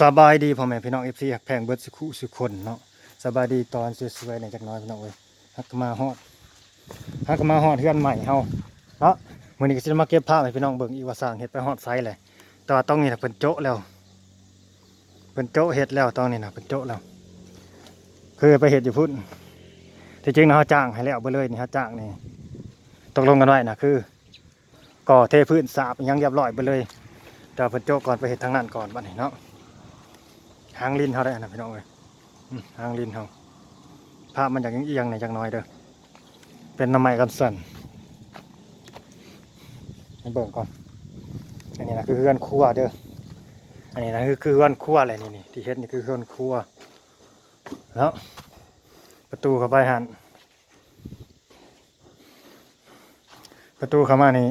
สบายดีพ่อแม่พี่น้องเอฟซีแพงเบิร์ดสุขุสุคนเนาะสบายดีตอนสวยๆในอยจักน้อยพี่น้องเอ้ยฮักมาฮอดฮักมาฮอดเฮือนใหม่เฮาเนาะมื้อนี้ก็สิมาเก็บภาพให้พี่น้องเบิ่งอีกว่าสร้างเฮ็ดไปฮอดไซเลยแต่ว่าต้องนี่น่ะเพิ่นโจะแล้วเพิ่นโจะเฮ็ดแล้วต้อนนี้น่ะเพิ่นโจะแล้วคือไปเฮ็ดอยู่พุ่นที่จริงนะเฮาจ้างให้แล้วเบ่เลยนี่เฮาจ้างนี่ตกลงกันไว้น่ะคือก่อเทพื้นสาบอิหยังเรียบร้อยเบ่เลยแต่เพิ่นโจะก่อนไปเฮ็ดทางนั้นก่อนบัดนี้เนาะ หางลินเขาได้นะพี่น้องเอ้ยหางลินเขาภาพมันอย่างเอียงๆในอยจังน้อยเด้อเป็นน้ำไม้กันสั่นให้เบิ่งก่อนอันนี้นะคือเฮือนครัวเด้ออันนี้นะคือคือเฮือนครัวอะไรนี่นี่ที่เฮ็ดนี่คือเฮือนครัวแล้วประตูเข้าไปหันประตูเข้ามานี่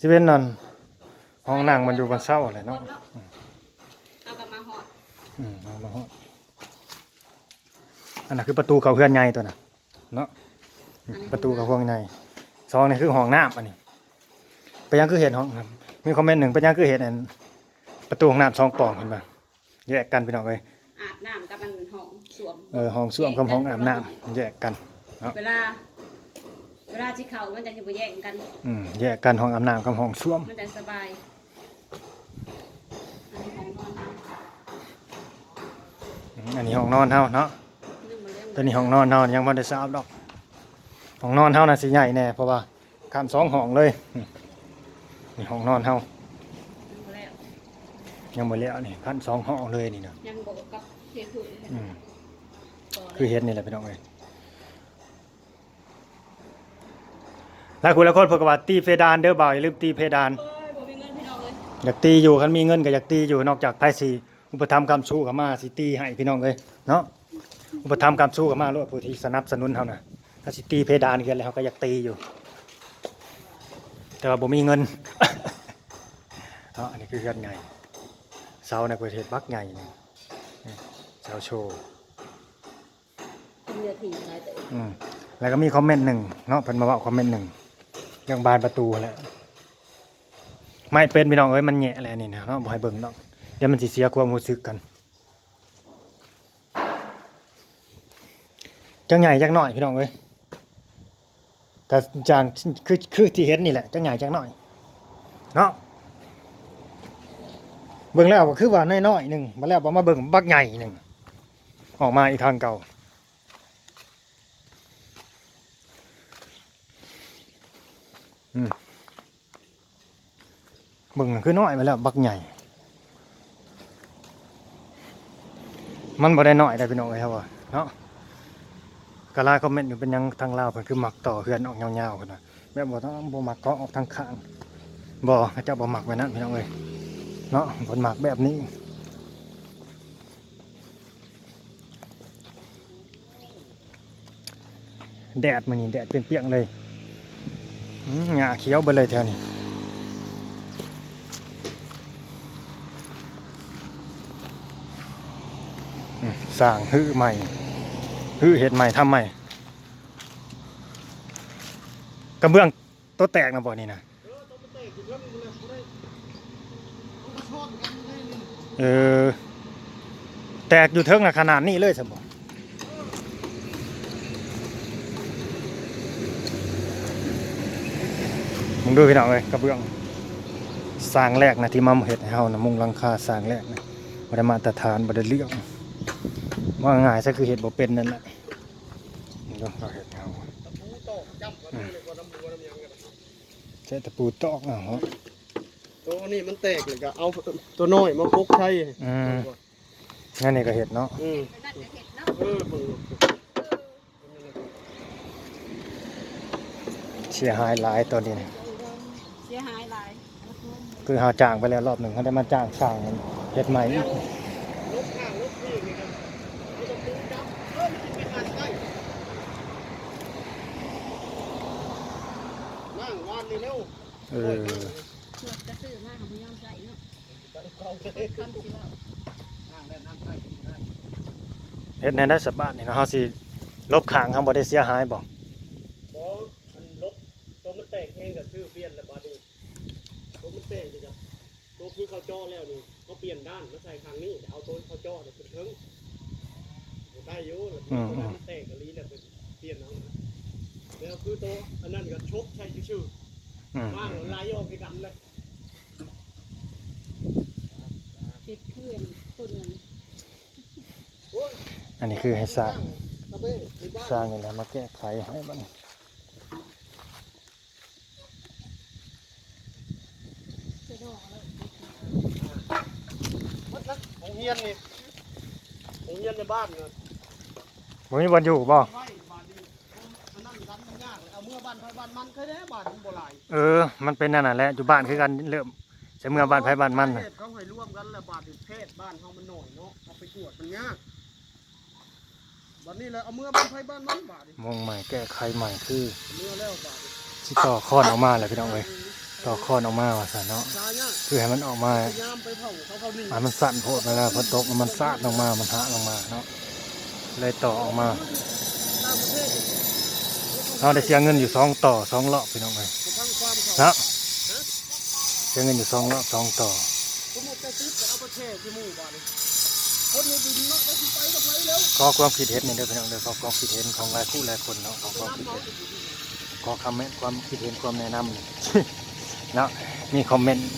สิเป็นนั่นห้องนั่งมันอยู่บนเสาอะไรเนาะ เอากลับมาห อดอืมเอามาฮอดอันนั้นคือประตูเขาเพื่อนใหญ่ตัวน่ะเนาะประตูเขาเพื่อนใหญ่สองนี่คือห้องน้ำอันนี้ไปยังคือเห็นห้องครับมีคอมเมนต์หนึ่งไปยังคือเห็นอันประตูห้องน้ำสองปล่องเห็นปะแยกกันพี่น้องเลยอาบน้ำกับมันหอมสวมเออห้องส้วมกับห้องอาบน้ำแยกกันเวลาเวลาที่เขามันจะอยู่แย่งกันอืมแยกกันห้องอาบน้ำกับห้องส้วมมันจะสบายอันนี้ของนอน อืมอันนี้ห้องนอนเฮาเนาะนึ่งมาเรื่องตัวนี้ห้องนอนเฮายังบ่ได้ทราบดอกห้องนอนเฮาน่ะสิใหญ่แน่เพราะว่าข้ามสองห้องเลยอืมนี่ห้องนอนเฮามาแล้วยังบ่แล้วนี่ขั้นสองห้องเลยนี่นะยังบอกกับเทพื้นอืมต่อคือเฮ็ดนี่แหละพี่น้องเอ้ยแล้วคุณละคนเพิ่นก็ว่าตีเพดานเด้อบ่าวอย่าลืมตีเพดานเอ้ยบ่มีเงินพี่น้องเลยอยากตีอยู่คันมีเงินก็อยากตีอยู่นอกจากไผสิ อุปถัมภ์คำสู้เข้ามาสิตีให้พี่น้องเอ้ยเนาะอุปถัมภ์คำสู้เข้ามาโลดผู้ที่สนับสนุนเฮาน่ะถ้าสิตีเพดานกันแล้วเขาก็อยากตีอยู่ แต่ว่าบ่มีเงินเนาะอันนี้คือเฮือนใหญ่เสาในประเทศบักใหญ่นี่นี่เสาโชว์อืมแล้วก็มีคอมเมนต์หนึ่งเนาะเพิ่นมาว่าคอมเมนต์หนึ่งเรื่องบานประตูแหละไม่เป็นพี่น้องเอ้ยมันแหะแหละนี่นะเนาะบ่ให้เบิ่งดอก เดี๋ยวมันสิเสียความรู้สึกกัน จังใหญ่จังหน่อยพี่น้องเอ้ยแต่จางคือคือที่เห็นนี่แหละจังใหญ่จังหน่อยเนาะเบิ่งแล้วก็คือว่าน้อยๆหนึ่งมาแล้วบ่มาเบิ่งบักใหญ่หนึ่งออกมาอีกทางเก่าเบิ่งคือน้อยไปแล้วบักใหญ่ มันบ่ได้น้อยได้พี่น้องเอ้ยครับว่าเนาะกะลาคอมเมนต์อยู่เป็นยังทางลาวเพิ่นคือหมักต่อเฮือนออกยาวๆพุ่นน่ะแบบบ่ต้องบ่มักกาะออกทางข้างบ่เจ้าบ่มักไว้นั่นพี่น้องเอ้ยเนาะเพิ่นมักแบบนี้แดดมื้อนี้แดดเปรี้ยงๆเลยหญ้าเขียวเบิดเลยแถวนี้ สร้างฮื้อใหม่ฮื้อเห็ดใหม่ทำใหม่กระเบื้องโต๊ะแตกนะบ่นี่นะเออแตกอยู่เทิงนะขนาดนี้เลยสมบ่มึงดูพี่น้องเลยกระเบื้องสร้างแรกนะที่มาเห็ดให้เฮานะมุงลังคาสร้างแรกนะบ่ได้มาตรฐานบ่ได้เรื่อง ว่าง่ายซะคือเห็ดบ่เป็นนั่นแหละนี่ก็เราเห็ดเอาอืมใช้ตะปูตอกเอาฮะตัวนี้มันแตกเลยก็เอาตัวน้อยมาพกใช้อืมงั้นนี่ก็เห็ดเนาะอืมนั่นจะเห็ดเนาะเออมึงเสียหายหลายตัวนี้นะเสียหายหลายคือหาจ้างไปแล้วรอบหนึ่งเขาได้มาจ้างสร้างเห็ดใหม่อีก ลบข้างลบนี่นี่ครับไม่ต้องปืนจับเออมันเป็นการใกล้ นั่งวานนี่เร็วเออเพื่อจะซื้อมาของยอมใจเนาะเอาเลยคำสิว่านั่งได้นั่งได้กินได้เห็ดในได้สบายนี่เนาะเฮาสิลบข้างเขาบ่ได้เสียหายบ่บอมันลบตัวมันแตกเองกับชื่อเปลี่ยนแล้วบาดนีตัวมันแตกเลยจ้ะตัวคือเขาเจาะแล้วนี่เขาเปลี่ยนด้านมาใส่ทางนี้เอาตัวเขาเจาะเนี่ยเป็นเทิงได้อยู่แล้วตัวนั้นมันแตกกะลีแล้วเป็นเปลี่ยนเอานะแล้วคือตัวอันนั้นก็ชกใช่ชื่ออืมๆ ว่างไหลออกไปกันเลยเฮ็ดเพื่อนต้นนั้นโอ้ยอันนี้คือให้สร้างตะเบ้ในบ้านสร้างนี่แหละมาแก้ไขให้มันจะดอกแล้วมัดนะของเฮียนนี่ของเฮียนในบ้านเนี่ยบ่มีบ่อยู่บ่ไว้บ้านนี้อันนั้นรันมันยาก เลยเอาเมื่อบ้านไฟบ้านมันเคยได้บ้านมันบ่หลายเออ มันเป็นนั่นน่ะแหละอยู่บ้านคือกันเริ่มจะเมื่อบ้านไผบ้านมันน่ะเขาให้ร่วมกันแล้วบ้านนี่เพศบ้านเขามันหน่อยเนาะเอาไปตรวจมันยากวันนี้เลยเอาเมื่อบ้านไฟบ้านมันบาดนี่มงใหม่แก้ไขใหม่คือเมื่อแล้วบาดนี่สิต่อค้อนออกมาแหละพี่น้องเอ้ยต่อค้อนออกมาว่าซั่นเนาะชายากคือให้มันออกมาพยายามไปเผาเขาเขาหนีอ่ามันสั่นโพดเวลาฝนตกมันสาดลงมามันหะลงมาเนาะเลยต่อออกมาต่างประเทศ เราได้เสียเงินอยู่สองต่อสองรอบพี่น้องเอ้ยเนาะเสียเงินอยู่สองรอบสองต่อขอความคิดเห็นนี่เด้อพี่น้องเด้อขอความคิดเห็นของหลายผู้หลายคนเนาะขอความคิดเห็นขอคอมเมนต์ความคิดเห็นความแนะนำนี่เนาะมีคอมเมนต์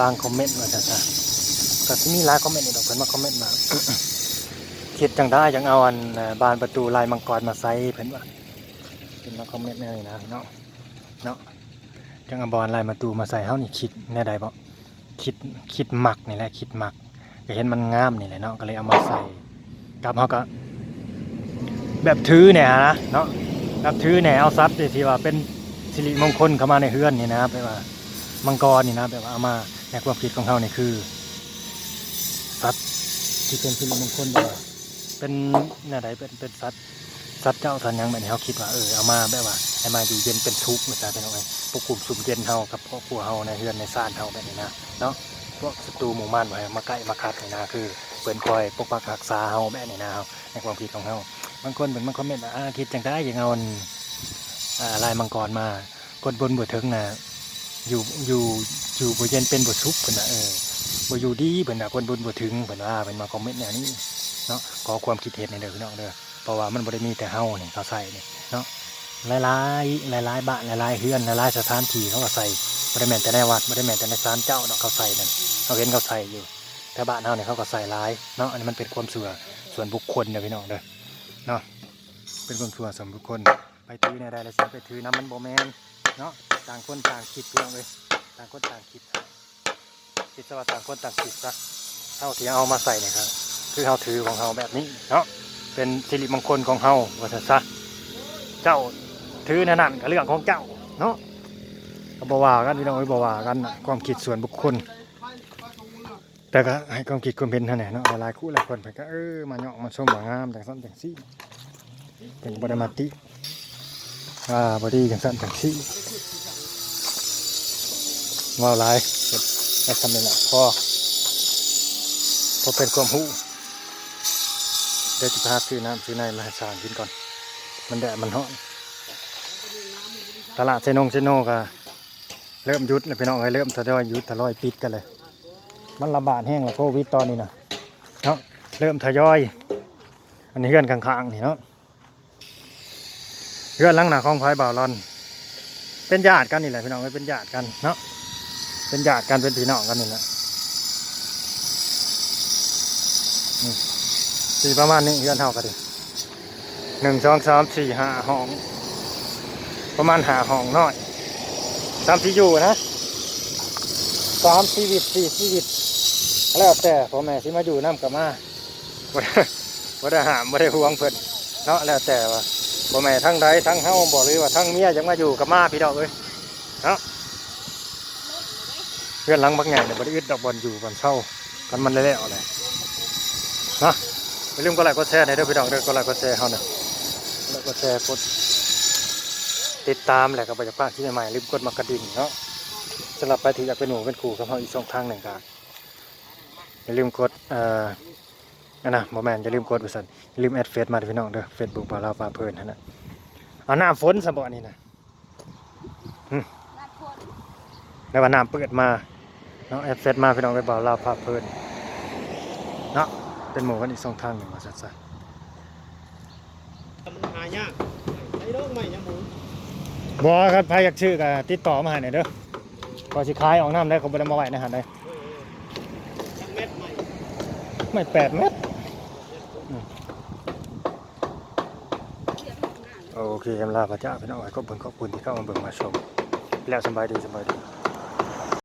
บางคอมเมนต์ว่าจะซะก็สิมีหลายคอมเมนต์นี่ดอกเพิ่นมาคอมเมนต์มาคิดจังได้จังเอาอันบานประตูลายมังกรมาใส่เพิ่นว่า เพิ่นมาคอมเมนต์แนวนี้นะพี่น้องเนาะจังอบานลายประตูมาใส่เฮานี่คิดแน่ใดบ่คิดคิดหมักนี่แหละคิดหมัก ก็เห็นมันงามนี่แหละเนาะก็เลยเอามาใส่กับเฮาก็ แบบถือเนี่ยนะเนาะแบบถือเนี่ยเอาทรัพย์ที่ว่าเป็นสิริมงคลเข้ามาในเฮือนนี่นะแปลว่ามังกรนี่นะแปลว่าเอามาในความคิดของเขานี่คือทรัพย์ที่เป็นสิริมงคลบ่เป็นเนี่ยใดเป็นเป็นสัตว์ สัตว์เจ้าสันยังแบบนี้เขาคิดว่าเออเอามาแบบว่าให้มาอยู่เย็นเป็นทุกข์นะจ๊ะเป็นเอาไงปกคุมสุ่มเย็นเฮากับครอบครัวเฮาในเฮือนในซ่านเฮาแบบนี้นะเนาะพวกศัตรูหมู่บ้านไว้มาใกล้มาคัดนี่นะคือเปิ้นคอยปกปักรักษาเฮาแบบนี้นะเฮาในความคิดของเฮาบางคนเป็นบางคอมเมนต์ว่าอ่าคิดจังได้อย่างเอาอันลายมังกรมากดบนบวถึงนะอยู่อยู่อยู่บเย็นเป็นบทชุบเพิ่นนะเออบ่อยู่ดีเพิ่นนะคนบนบวถึงเพิ่นว่าเพิ่นมาคอมเมนต์แนวนี้เนาะขอความคิดเห็นในเด้อพี่น้องเด้อ เพราะว่ามันบ่ได้มีแต่เฮาเนี่ยเขาใส่นี่เนาะหลายๆหลายบ้านหลายๆเฮือนหลายๆสถานที่เขาก็ใส่บ่ได้แม่นแต่ในวัดบ่ได้แม่นแต่ในศาลเจ้าเนาะเขาใส่นั่นเขาเห็นเขาใส่อยู่ แต่บ้านเฮาเนี่ยเขาก็ใส่หลายเนาะอันนี้มันเป็นความเชื่อส่วนบุคคลเด้อพี่น้องเด้อเนาะเป็นความชั่วสมบุคคลไปถือในใดแล้วสิไปถือน้ำมันโบแมนเนาะต่างคนต่างคิดเพียงเลยต่างคนต่างคิดคิดซะว่าต่างคนต่างคิดซะเท่าที่เอามาใส่เนี่ยครับคือเฮาถือของเฮาแบบนี้เนาะ เป็นสิริมงคลของเฮาว่าซั่นซะเจ้าถือนั่นนั่นก็เรื่องของเจ้าเนาะก็บ่ว่ากันพี่น้องเอ้บ่ว่ากันนะความคิดส่วนบุคคล แต่ก็ให้ความคิดความเห็นเท่านั้นเนาะหลายคู่หลายคนเพิ่ก็เออมาเหยาะมาชมว่างามจังซั่นจังซี่เป็นบ่ได้มาติว่าบ่ดีจังซั่นจังซี่ว้าหลายก็ได้ทำนี่แหละพอพอเป็นความรู้ เดี๋ยวจะพาซื้อน้ำซื้อในมาให้สร้างกินก่อน มันแดดมันร้อนตลาดเซนงเซโนก็เริ่มยุดแล้วพี่น้องเอ้ยเริ่มทยอยยุดทยอยปิดกันเลย มันระบาดแห้งแล้วโควิดตอนนี้นะเนาะเริ่มทยอย อันนี้เฮือนข้างๆนี่เนาะเฮือนลังหนาของไผ่บ่าวรอน เป็นญาติกันนี่แหละพี่น้องเอ้ยเป็นญาติกันเนาะเป็นญาติกันเป็นพี่น้องกันนี่แหละ สี่ประมาณนี้เฮือนเท่ากันดิหนึ่งสองสามสี่ห้าห้อง ประมาณหาห้องน้อยสามที่อยู่นะสามชีวิตสี่ชีวิต แล้วแต่พ่อแม่ที่มาอยู่น้ำกับมาบ่ได้บ่ได้หามบ่ได้ห่วงเพิ่นเนาะแล้วแต่ว่าพ่อแม่ทั้งใดทั้งเฮาบ่หรือว่าทั้งเมียยังมาอยู่กับมาพี่ดอกเอ้ยเนาะเพื่อนหลังบักใหญ่เนี่ยบ่ได้อึดดอกบอลอยู่บอลเช่ากันมันแล้วๆเลยเนาะ อย่าลืมกดไลค์กดแชร์ให้เด้อพี่น้องเด้อกดไลค์กดแชร์เฮาน่ะแล้วก็แชร์กดติดตามแหละก็บ่อยากพลาดที่ใหม่ๆลืมกดมากระดิ่งเนาะสำหรับไปที่อยากเป็นหนูเป็นครูกับเราอีกสองทางหนึ่งครับอย่าลืมกดเอ่ออันนะโมแมนอย่าลืมกดบริษัทอย่าลืมแอดเฟซมาเด้อพี่น้องเด้อเฟซบุ๊กปลาเราปลาเพลินนั่นนะเอาน้ำฝนสะบ่อนี่นะนัดคนแล้วว่าน้ำเปิดมาเนาะแอปเฟซมาพี่น้องไปบ่าวลาวพาเพลินเนาะ เป็นหมู่กันอีกสองทางหนึ่งว่าซั่นมันหายากไอ้น้องใหม่ยังหมูๆบ่ครับใครอยากชื่อก็ติดต่อมาให้หน่อยเด้อก็สิขายออกน้ำได้เขาบ่ได้มาไว้ในหันได้เออยังเม็ดใหม่ไม่แปดเมตรโอเคคำลาพระเจ้าพี่น้องไว้ก็เบิ่งขอบคุณที่เข้ามาเบิ่งมาชม แล้วสำบายดีสำบายดี